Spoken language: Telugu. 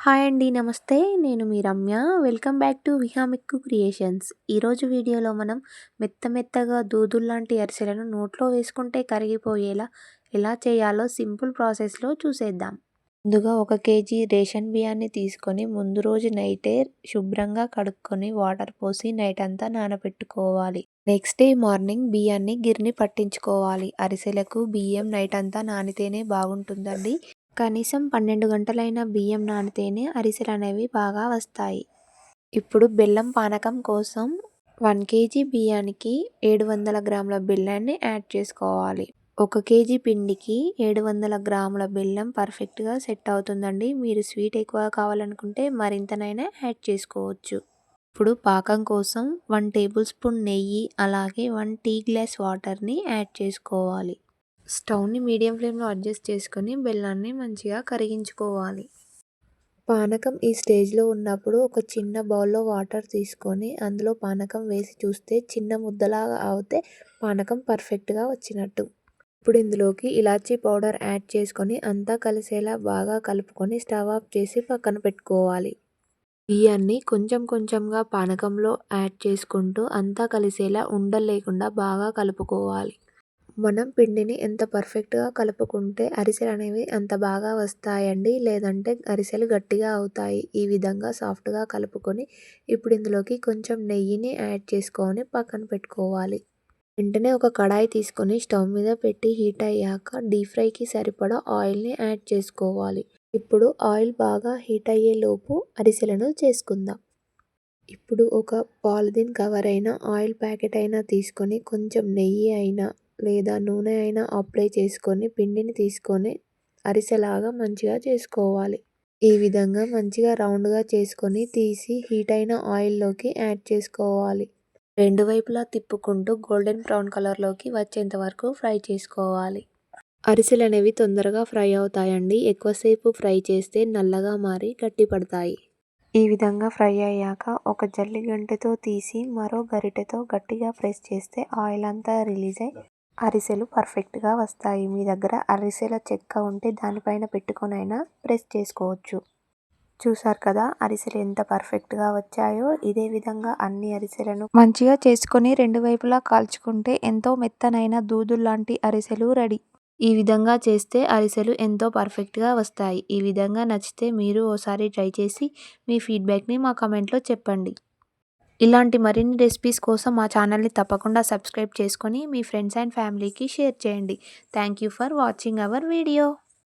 హాయ్ అండి నమస్తే. నేను మీ రమ్య. వెల్కమ్ బ్యాక్ టు విహామిక్కు క్రియేషన్స్. ఈరోజు వీడియోలో మనం మెత్త మెత్తగా దూదుల్లాంటి అరిసెలను నోట్లో వేసుకుంటే కరిగిపోయేలా ఎలా చేయాలో సింపుల్ ప్రాసెస్లో చూసేద్దాం. ముందుగా ఒక కేజీ రేషన్ బియ్యాన్ని తీసుకొని ముందు రోజు నైటే శుభ్రంగా కడుక్కొని వాటర్ పోసి నైట్ అంతా నానబెట్టుకోవాలి. నెక్స్ట్ డే మార్నింగ్ బియ్యాన్ని గిర్ని పట్టించుకోవాలి. అరిసెలకు బియ్యం నైట్ అంతా నానితేనే బాగుంటుందండి. కనీసం పన్నెండు గంటలైన బియ్యం నానితేనే అరిసెలు అనేవి బాగా వస్తాయి. ఇప్పుడు బెల్లం పానకం కోసం వన్ కేజీ బియ్యానికి ఏడు వందల గ్రాముల బెల్లాన్ని యాడ్ చేసుకోవాలి. ఒక కేజీ పిండికి ఏడు వందల గ్రాముల బెల్లం పర్ఫెక్ట్గా సెట్ అవుతుందండి. మీరు స్వీట్ ఎక్కువ కావాలనుకుంటే మరింతనైనా యాడ్ చేసుకోవచ్చు. ఇప్పుడు పాకం కోసం వన్ టేబుల్ స్పూన్ నెయ్యి అలాగే వన్ టీ గ్లాస్ వాటర్ని యాడ్ చేసుకోవాలి. స్టవ్ని మీడియం ఫ్లేమ్లో అడ్జస్ట్ చేసుకొని బెల్లాన్ని మంచిగా కరిగించుకోవాలి. పానకం ఈ స్టేజ్లో ఉన్నప్పుడు ఒక చిన్న బౌల్లో వాటర్ తీసుకొని అందులో పానకం వేసి చూస్తే చిన్న ముద్దలాగా అవుతే పానకం పర్ఫెక్ట్గా వచ్చినట్టు. ఇప్పుడు ఇందులోకి ఇలాచీ పౌడర్ యాడ్ చేసుకొని అంతా కలిసేలా బాగా కలుపుకొని స్టవ్ ఆఫ్ చేసి పక్కన పెట్టుకోవాలి. బియ్యాన్ని కొంచెం కొంచెంగా పానకంలో యాడ్ చేసుకుంటూ అంతా కలిసేలా ఉండలేకుండా బాగా కలుపుకోవాలి. మనం పిండిని ఎంత పర్ఫెక్ట్గా కలుపుకుంటే అరిసెలు అనేవి అంత బాగా వస్తాయండి లేదంటే అరిసెలు గట్టిగా అవుతాయి. ఈ విధంగా సాఫ్ట్గా కలుపుకొని ఇప్పుడు ఇందులోకి కొంచెం నెయ్యిని యాడ్ చేసుకొని పక్కన పెట్టుకోవాలి. వెంటనే ఒక కడాయి తీసుకొని స్టవ్ మీద పెట్టి హీట్ అయ్యాక డీప్ ఫ్రైకి సరిపడా ఆయిల్ని యాడ్ చేసుకోవాలి. ఇప్పుడు ఆయిల్ బాగా హీట్ అయ్యేలోపు అరిసెలను చేసుకుందాం. ఇప్పుడు ఒక పాలిథిన్ కవర్ అయినా ఆయిల్ ప్యాకెట్ అయినా తీసుకొని కొంచెం నెయ్యి అయినా లేదా నూనె అయినా అప్లై చేసుకొని పిండిని తీసుకొని అరిసెలాగా మంచిగా చేసుకోవాలి. ఈ విధంగా మంచిగా రౌండ్గా చేసుకొని తీసి హీట్ అయిన ఆయిల్లోకి యాడ్ చేసుకోవాలి. రెండు వైపులా తిప్పుకుంటూ గోల్డెన్ బ్రౌన్ కలర్లోకి వచ్చేంత వరకు ఫ్రై చేసుకోవాలి. అరిసెలు అనేవి తొందరగా ఫ్రై అవుతాయండి. ఎక్కువసేపు ఫ్రై చేస్తే నల్లగా మారి గట్టి పడతాయి ఈ విధంగా ఫ్రై అయ్యాక ఒక జల్లి గంటెతో తీసి మరో గరిటెతో గట్టిగా ప్రెస్ చేస్తే ఆయిల్ అంతా రిలీజ్ అయ్యి అరిసెలు పర్ఫెక్ట్గా వస్తాయి. మీ దగ్గర అరిసెల చెక్క ఉంటే దానిపైన పెట్టుకొనైనా ప్రెస్ చేసుకోవచ్చు. చూసారు కదా అరిసెలు ఎంత పర్ఫెక్ట్గా వచ్చాయో. ఇదే విధంగా అన్ని అరిసెలను మంచిగా చేసుకొని రెండు వైపులా కాల్చుకుంటే ఎంతో మెత్తనైన దూదుల్లాంటి అరిసెలు రెడీ. ఈ విధంగా చేస్తే అరిసెలు ఎంతో పర్ఫెక్ట్గా వస్తాయి. ఈ విధంగా నచ్చితే మీరు ఓసారి ట్రై చేసి మీ ఫీడ్బ్యాక్ని మా కమెంట్లో చెప్పండి. ఇలాంటి మరిన్ని రెసిపీస్ కోసం మా ఛానల్ని తప్పకుండా సబ్స్క్రైబ్ చేసుకొని మీ ఫ్రెండ్స్ అండ్ ఫ్యామిలీకి షేర్ చేయండి. Thank you for watching our video